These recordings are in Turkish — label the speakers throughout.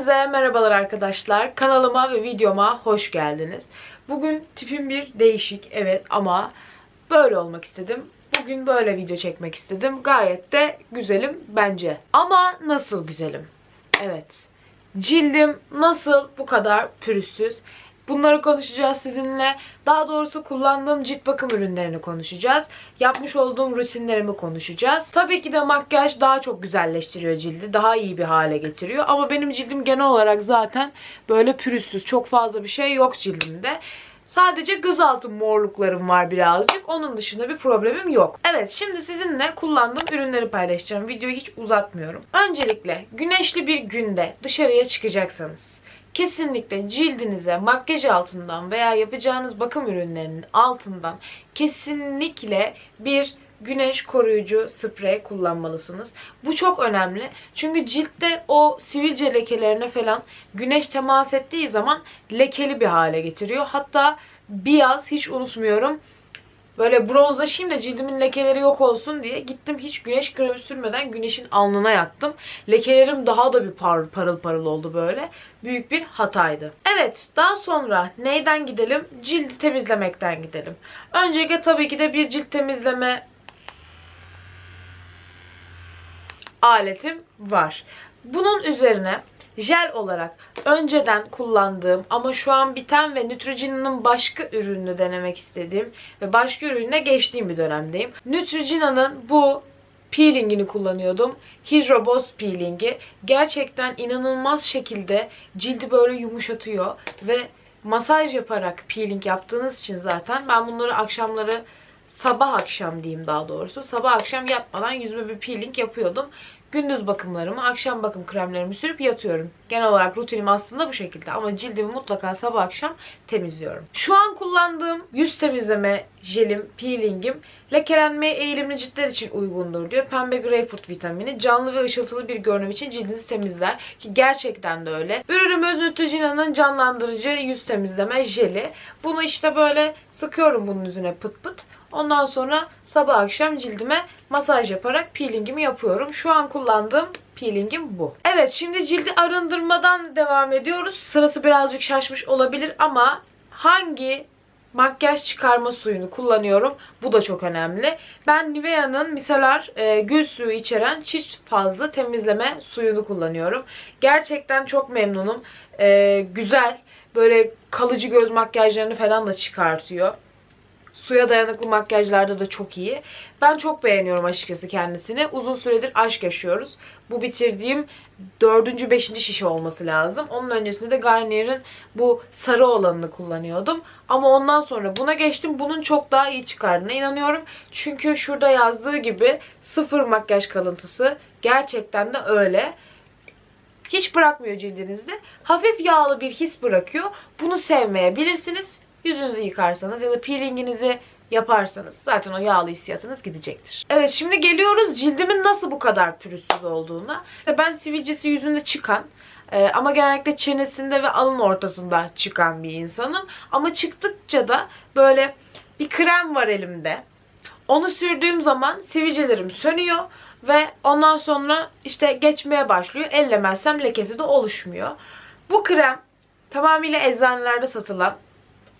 Speaker 1: Hepinize merhabalar arkadaşlar. Kanalıma ve videoma hoş geldiniz. Bugün tipim bir değişik evet ama böyle olmak istedim. Bugün böyle video çekmek istedim. Gayet de güzelim bence. Ama nasıl güzelim? Evet. Cildim nasıl bu kadar pürüzsüz? Bunları konuşacağız sizinle. Daha doğrusu kullandığım cilt bakım ürünlerini konuşacağız. Yapmış olduğum rutinlerimi konuşacağız. Tabii ki de makyaj daha çok güzelleştiriyor cildi. Daha iyi bir hale getiriyor. Ama benim cildim genel olarak zaten böyle pürüzsüz. Çok fazla bir şey yok cildimde. Sadece gözaltı morluklarım var birazcık. Onun dışında bir problemim yok. Evet şimdi sizinle kullandığım ürünleri paylaşacağım. Videoyu hiç uzatmıyorum. Öncelikle güneşli bir günde dışarıya çıkacaksanız kesinlikle cildinize makyaj altından veya yapacağınız bakım ürünlerinin altından kesinlikle bir güneş koruyucu sprey kullanmalısınız. Bu çok önemli. Çünkü ciltte o sivilce lekelerine falan güneş temas ettiği zaman lekeli bir hale getiriyor. Hatta bir yaz hiç unutmuyorum böyle bronzlaşayım da cildimin lekeleri yok olsun diye gittim hiç güneş kremi sürmeden güneşin alnına yattım. Lekelerim daha da bir par parıl parıl oldu böyle. Büyük bir hataydı. Evet daha sonra neyden gidelim? Cildi temizlemekten gidelim. Öncelikle tabii ki de bir cilt temizleme aletim var. Bunun üzerine jel olarak önceden kullandığım ama şu an biten ve Neutrogena'nın başka ürününü denemek istediğim ve başka ürününe geçtiğim bir dönemdeyim. Neutrogena'nın bu peelingini kullanıyordum. Hydro peelingi. Gerçekten inanılmaz şekilde cildi böyle yumuşatıyor ve masaj yaparak peeling yaptığınız için zaten ben bunları akşamları sabah akşam diyeyim daha doğrusu. Sabah akşam yatmadan yüzüme bir peeling yapıyordum. Gündüz bakımlarımı, akşam bakım kremlerimi sürüp yatıyorum. Genel olarak rutinim aslında bu şekilde ama cildimi mutlaka sabah akşam temizliyorum. Şu an kullandığım yüz temizleme jelim, peelingim lekelenmeye eğilimli ciltler için uygundur diyor. Pembe greyfurt vitamini canlı ve ışıltılı bir görünüm için cildinizi temizler. Ki gerçekten de öyle. Ürünümüz Neutrogena'nın canlandırıcı yüz temizleme jeli. Bunu işte böyle sıkıyorum bunun üzerine pıt pıt. Ondan sonra sabah akşam cildime masaj yaparak peelingimi yapıyorum. Şu an kullandığım peelingim bu. Evet şimdi cildi arındırmadan devam ediyoruz. Sırası birazcık şaşmış olabilir ama hangi makyaj çıkarma suyunu kullanıyorum. Bu da çok önemli. Ben Nivea'nın miselar e, gül suyu içeren çift fazla temizleme suyunu kullanıyorum. Gerçekten çok memnunum. E, güzel. Böyle kalıcı göz makyajlarını falan da çıkartıyor. Suya dayanıklı makyajlarda da çok iyi. Ben çok beğeniyorum açıkçası kendisini. Uzun süredir aşk yaşıyoruz. Bu bitirdiğim dördüncü, beşinci şişe olması lazım. Onun öncesinde de Garnier'in bu sarı olanını kullanıyordum. Ama ondan sonra buna geçtim. Bunun çok daha iyi çıkardığına inanıyorum. Çünkü şurada yazdığı gibi sıfır makyaj kalıntısı. Gerçekten de öyle. Hiç bırakmıyor cildinizde. Hafif yağlı bir his bırakıyor. Bunu sevmeyebilirsiniz. Yüzünüzü yıkarsanız ya da peelinginizi yaparsanız zaten o yağlı hissiyatınız gidecektir. Evet şimdi geliyoruz cildimin nasıl bu kadar pürüzsüz olduğuna. Ben sivilcesi yüzünde çıkan e, ama genellikle çenesinde ve alın ortasında çıkan bir insanım. Ama çıktıkça da böyle bir krem var elimde. Onu sürdüğüm zaman sivilcelerim sönüyor ve ondan sonra işte geçmeye başlıyor. Ellemezsem lekesi de oluşmuyor. Bu krem tamamıyla eczanelerde satılan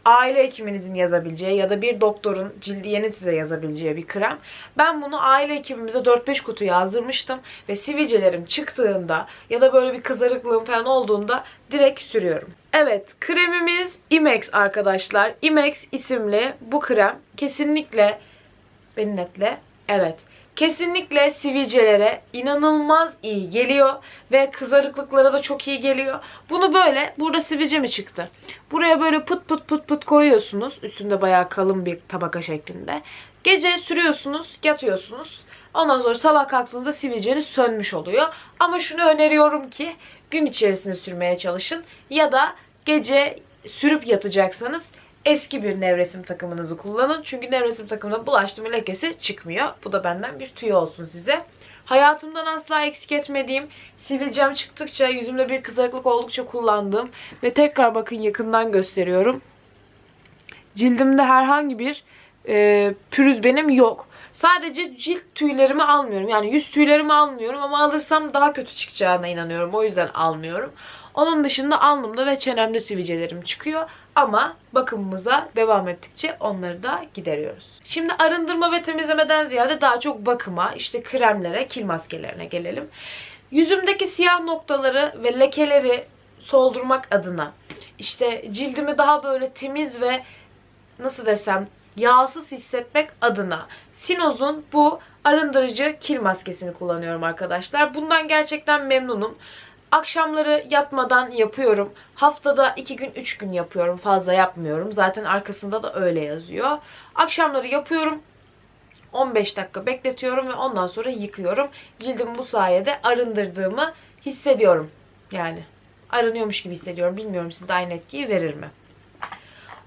Speaker 1: aile hekiminizin yazabileceği ya da bir doktorun cildiyenin size yazabileceği bir krem. Ben bunu aile hekimimize 4-5 kutu yazdırmıştım ve sivilcelerim çıktığında ya da böyle bir kızarıklığım falan olduğunda direkt sürüyorum. Evet kremimiz Imex arkadaşlar. Imex isimli bu krem kesinlikle beni netle evet Kesinlikle sivilcelere inanılmaz iyi geliyor ve kızarıklıklara da çok iyi geliyor. Bunu böyle burada sivilce mi çıktı? Buraya böyle pıt pıt pıt pıt koyuyorsunuz. Üstünde bayağı kalın bir tabaka şeklinde. Gece sürüyorsunuz, yatıyorsunuz. Ondan sonra sabah kalktığınızda sivilceniz sönmüş oluyor. Ama şunu öneriyorum ki gün içerisinde sürmeye çalışın. Ya da gece sürüp yatacaksanız eski bir nevresim takımınızı kullanın. Çünkü nevresim takımına bulaştı mı lekesi çıkmıyor. Bu da benden bir tüyo olsun size. Hayatımdan asla eksik etmediğim, sivilcem çıktıkça, yüzümde bir kızarıklık oldukça kullandığım ve tekrar bakın yakından gösteriyorum. Cildimde herhangi bir e, pürüz benim yok. Sadece cilt tüylerimi almıyorum. Yani yüz tüylerimi almıyorum ama alırsam daha kötü çıkacağına inanıyorum. O yüzden almıyorum. Onun dışında alnımda ve çenemde sivilcelerim çıkıyor. Ama bakımımıza devam ettikçe onları da gideriyoruz. Şimdi arındırma ve temizlemeden ziyade daha çok bakıma, işte kremlere, kil maskelerine gelelim. Yüzümdeki siyah noktaları ve lekeleri soldurmak adına işte cildimi daha böyle temiz ve nasıl desem yağsız hissetmek adına Sinoz'un bu arındırıcı kil maskesini kullanıyorum arkadaşlar. Bundan gerçekten memnunum. Akşamları yatmadan yapıyorum. Haftada 2 gün 3 gün yapıyorum. Fazla yapmıyorum. Zaten arkasında da öyle yazıyor. Akşamları yapıyorum. 15 dakika bekletiyorum ve ondan sonra yıkıyorum. Cildimi bu sayede arındırdığımı hissediyorum. Yani arınıyormuş gibi hissediyorum. Bilmiyorum sizde aynı etkiyi verir mi?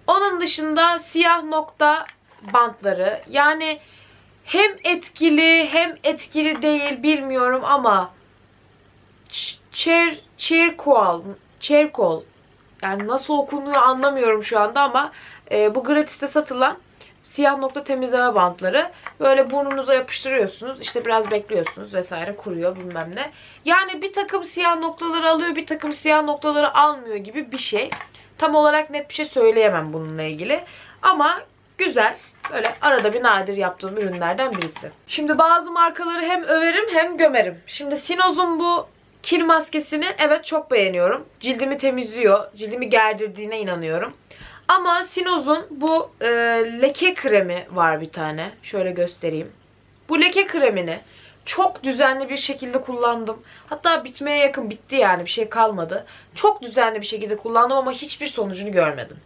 Speaker 1: Onun dışında siyah nokta bantları. Yani hem etkili hem etkili değil bilmiyorum ama çer çerkol çerkol yani nasıl okunuyor anlamıyorum şu anda ama e, bu gratiste satılan siyah nokta temizleme bantları. Böyle burnunuza yapıştırıyorsunuz. işte biraz bekliyorsunuz vesaire kuruyor bilmem ne. Yani bir takım siyah noktaları alıyor bir takım siyah noktaları almıyor gibi bir şey. Tam olarak net bir şey söyleyemem bununla ilgili. Ama güzel. Böyle arada bir nadir yaptığım ürünlerden birisi. Şimdi bazı markaları hem överim hem gömerim. Şimdi Sinoz'un bu kil maskesini evet çok beğeniyorum. Cildimi temizliyor. Cildimi gerdirdiğine inanıyorum. Ama Sinoz'un bu e, leke kremi var bir tane. Şöyle göstereyim. Bu leke kremini çok düzenli bir şekilde kullandım. Hatta bitmeye yakın bitti yani bir şey kalmadı. Çok düzenli bir şekilde kullandım ama hiçbir sonucunu görmedim.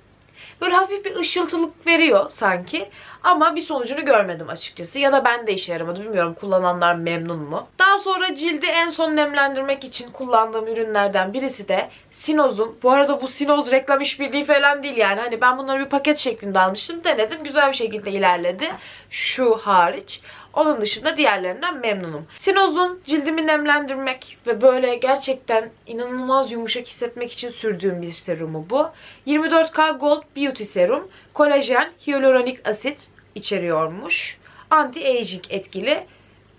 Speaker 1: Böyle hafif bir ışıltılık veriyor sanki. Ama bir sonucunu görmedim açıkçası. Ya da ben de işe yaramadı. Bilmiyorum kullananlar memnun mu? Daha sonra cildi en son nemlendirmek için kullandığım ürünlerden birisi de Sinoz'un. Bu arada bu Sinoz reklam işbirliği falan değil yani. Hani ben bunları bir paket şeklinde almıştım. Denedim. Güzel bir şekilde ilerledi. Şu hariç. Onun dışında diğerlerinden memnunum. Sinoz'un cildimi nemlendirmek ve böyle gerçekten inanılmaz yumuşak hissetmek için sürdüğüm bir serumu bu. 24K Gold Beauty Serum, kolajen, hyaluronik asit içeriyormuş. Anti-aging etkili.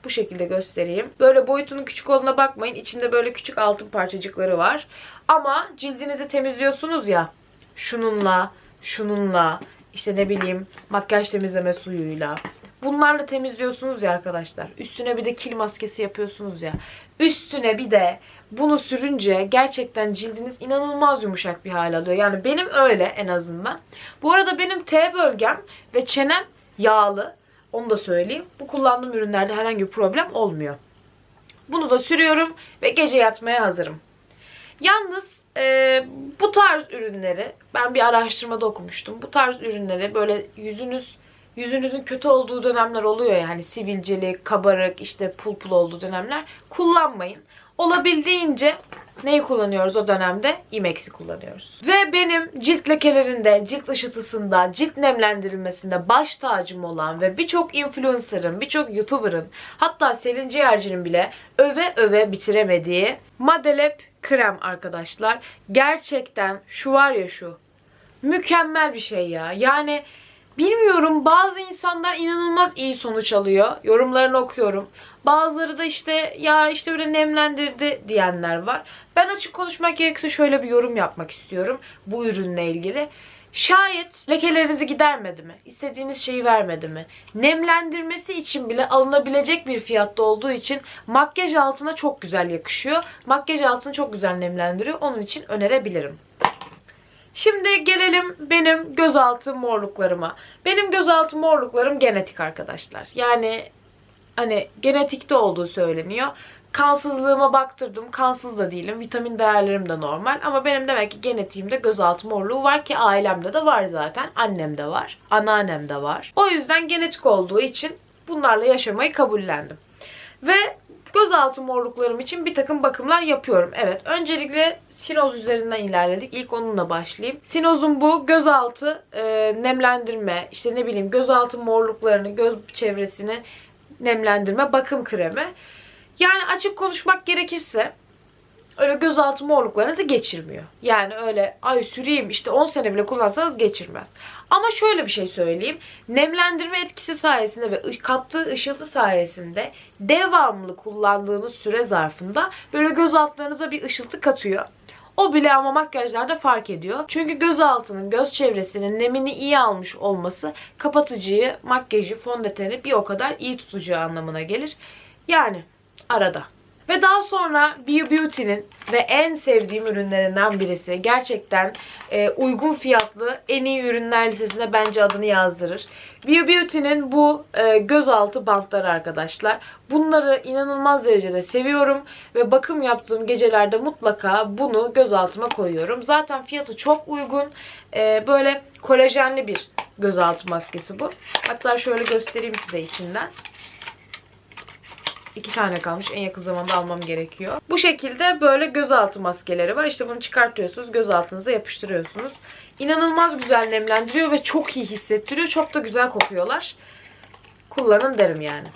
Speaker 1: Bu şekilde göstereyim. Böyle boyutunun küçük olduğuna bakmayın. İçinde böyle küçük altın parçacıkları var. Ama cildinizi temizliyorsunuz ya. Şununla, şununla, işte ne bileyim makyaj temizleme suyuyla. Bunlarla temizliyorsunuz ya arkadaşlar. Üstüne bir de kil maskesi yapıyorsunuz ya. Üstüne bir de bunu sürünce gerçekten cildiniz inanılmaz yumuşak bir hal alıyor. Yani benim öyle en azından. Bu arada benim T bölgem ve çenem yağlı. Onu da söyleyeyim. Bu kullandığım ürünlerde herhangi bir problem olmuyor. Bunu da sürüyorum ve gece yatmaya hazırım. Yalnız e, bu tarz ürünleri ben bir araştırmada okumuştum. Bu tarz ürünleri böyle yüzünüz yüzünüzün kötü olduğu dönemler oluyor yani sivilceli, kabarık, işte pul pul olduğu dönemler kullanmayın. Olabildiğince neyi kullanıyoruz o dönemde? Imex'i kullanıyoruz. Ve benim cilt lekelerinde, cilt ışıtısında, cilt nemlendirilmesinde baş tacım olan ve birçok influencer'ın, birçok YouTuber'ın hatta Selin Ciğerci'nin bile öve öve bitiremediği Madelep krem arkadaşlar. Gerçekten şu var ya şu. Mükemmel bir şey ya. Yani Bilmiyorum bazı insanlar inanılmaz iyi sonuç alıyor. Yorumlarını okuyorum. Bazıları da işte ya işte böyle nemlendirdi diyenler var. Ben açık konuşmak gerekirse şöyle bir yorum yapmak istiyorum bu ürünle ilgili. Şayet lekelerinizi gidermedi mi? İstediğiniz şeyi vermedi mi? Nemlendirmesi için bile alınabilecek bir fiyatta olduğu için makyaj altına çok güzel yakışıyor. Makyaj altını çok güzel nemlendiriyor. Onun için önerebilirim. Şimdi gelelim benim gözaltı morluklarıma. Benim gözaltı morluklarım genetik arkadaşlar. Yani hani genetikte olduğu söyleniyor. Kansızlığıma baktırdım. Kansız da değilim. Vitamin değerlerim de normal. Ama benim demek ki genetiğimde gözaltı morluğu var ki ailemde de var zaten. Annemde var. Anneannemde var. O yüzden genetik olduğu için bunlarla yaşamayı kabullendim. Ve gözaltı morluklarım için bir takım bakımlar yapıyorum. Evet öncelikle Sinoz üzerinden ilerledik. İlk onunla başlayayım. Sinoz'un bu gözaltı e, nemlendirme, işte ne bileyim gözaltı morluklarını, göz çevresini nemlendirme bakım kremi. Yani açık konuşmak gerekirse öyle gözaltı morluklarınızı geçirmiyor. Yani öyle ay süreyim işte 10 sene bile kullansanız geçirmez. Ama şöyle bir şey söyleyeyim. Nemlendirme etkisi sayesinde ve kattığı ışıltı sayesinde devamlı kullandığınız süre zarfında böyle göz altlarınıza bir ışıltı katıyor. O bile ama makyajlarda fark ediyor. Çünkü göz altının, göz çevresinin nemini iyi almış olması kapatıcıyı, makyajı, fondöteni bir o kadar iyi tutacağı anlamına gelir. Yani arada. Ve daha sonra Bio Beauty'nin ve en sevdiğim ürünlerinden birisi. Gerçekten e, uygun fiyatlı en iyi ürünler listesine bence adını yazdırır. Bio Beauty'nin bu e, gözaltı bantları arkadaşlar. Bunları inanılmaz derecede seviyorum ve bakım yaptığım gecelerde mutlaka bunu gözaltıma koyuyorum. Zaten fiyatı çok uygun. E, böyle kolajenli bir gözaltı maskesi bu. Hatta şöyle göstereyim size içinden. İki tane kalmış. En yakın zamanda almam gerekiyor. Bu şekilde böyle gözaltı maskeleri var. İşte bunu çıkartıyorsunuz. Gözaltınıza yapıştırıyorsunuz. İnanılmaz güzel nemlendiriyor ve çok iyi hissettiriyor. Çok da güzel kokuyorlar. Kullanın derim yani.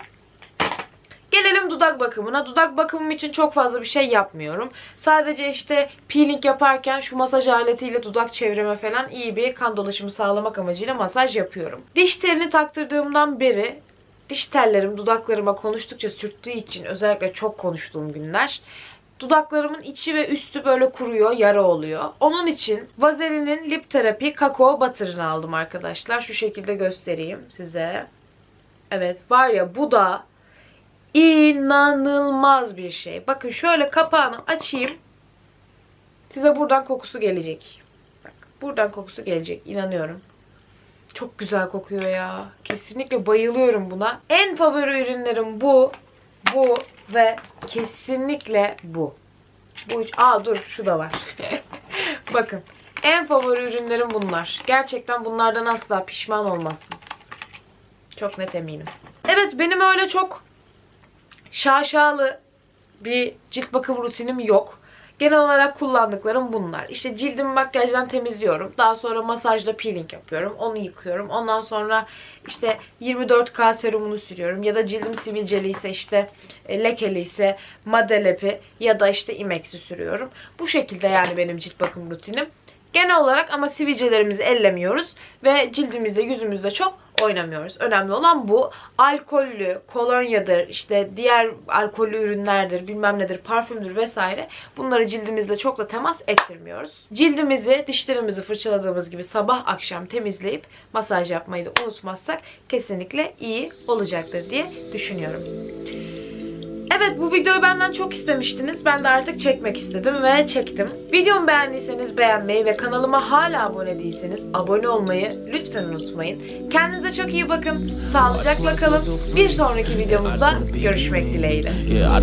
Speaker 1: Gelelim dudak bakımına. Dudak bakımım için çok fazla bir şey yapmıyorum. Sadece işte peeling yaparken şu masaj aletiyle dudak çevreme falan iyi bir kan dolaşımı sağlamak amacıyla masaj yapıyorum. Diş telini taktırdığımdan beri diş tellerim dudaklarıma konuştukça sürttüğü için özellikle çok konuştuğum günler dudaklarımın içi ve üstü böyle kuruyor, yara oluyor. Onun için Vaselin'in Lip Therapy Kakao Butter'ını aldım arkadaşlar. Şu şekilde göstereyim size. Evet var ya bu da inanılmaz bir şey. Bakın şöyle kapağını açayım. Size buradan kokusu gelecek. Bak buradan kokusu gelecek. inanıyorum. Çok güzel kokuyor ya. Kesinlikle bayılıyorum buna. En favori ürünlerim bu, bu ve kesinlikle bu. Bu üç. Aa dur şu da var. Bakın. En favori ürünlerim bunlar. Gerçekten bunlardan asla pişman olmazsınız. Çok net eminim. Evet benim öyle çok şaşalı bir cilt bakım rutinim yok. Genel olarak kullandıklarım bunlar. İşte cildimi makyajdan temizliyorum. Daha sonra masajla peeling yapıyorum. Onu yıkıyorum. Ondan sonra işte 24K serumunu sürüyorum. Ya da cildim sivilceli işte e, lekeli ise Madelepi ya da işte Imex'i sürüyorum. Bu şekilde yani benim cilt bakım rutinim. Genel olarak ama sivilcelerimizi ellemiyoruz ve cildimizde yüzümüzde çok oynamıyoruz. Önemli olan bu. Alkollü, kolonyadır, işte diğer alkollü ürünlerdir, bilmem nedir, parfümdür vesaire. Bunları cildimizle çok da temas ettirmiyoruz. Cildimizi, dişlerimizi fırçaladığımız gibi sabah akşam temizleyip masaj yapmayı da unutmazsak kesinlikle iyi olacaktır diye düşünüyorum. Evet bu videoyu benden çok istemiştiniz. Ben de artık çekmek istedim ve çektim. Videomu beğendiyseniz beğenmeyi ve kanalıma hala abone değilseniz abone olmayı lütfen unutmayın. Kendinize çok iyi bakın. Sağlıcakla kalın. Bir sonraki videomuzda görüşmek dileğiyle.
Speaker 2: Yeah,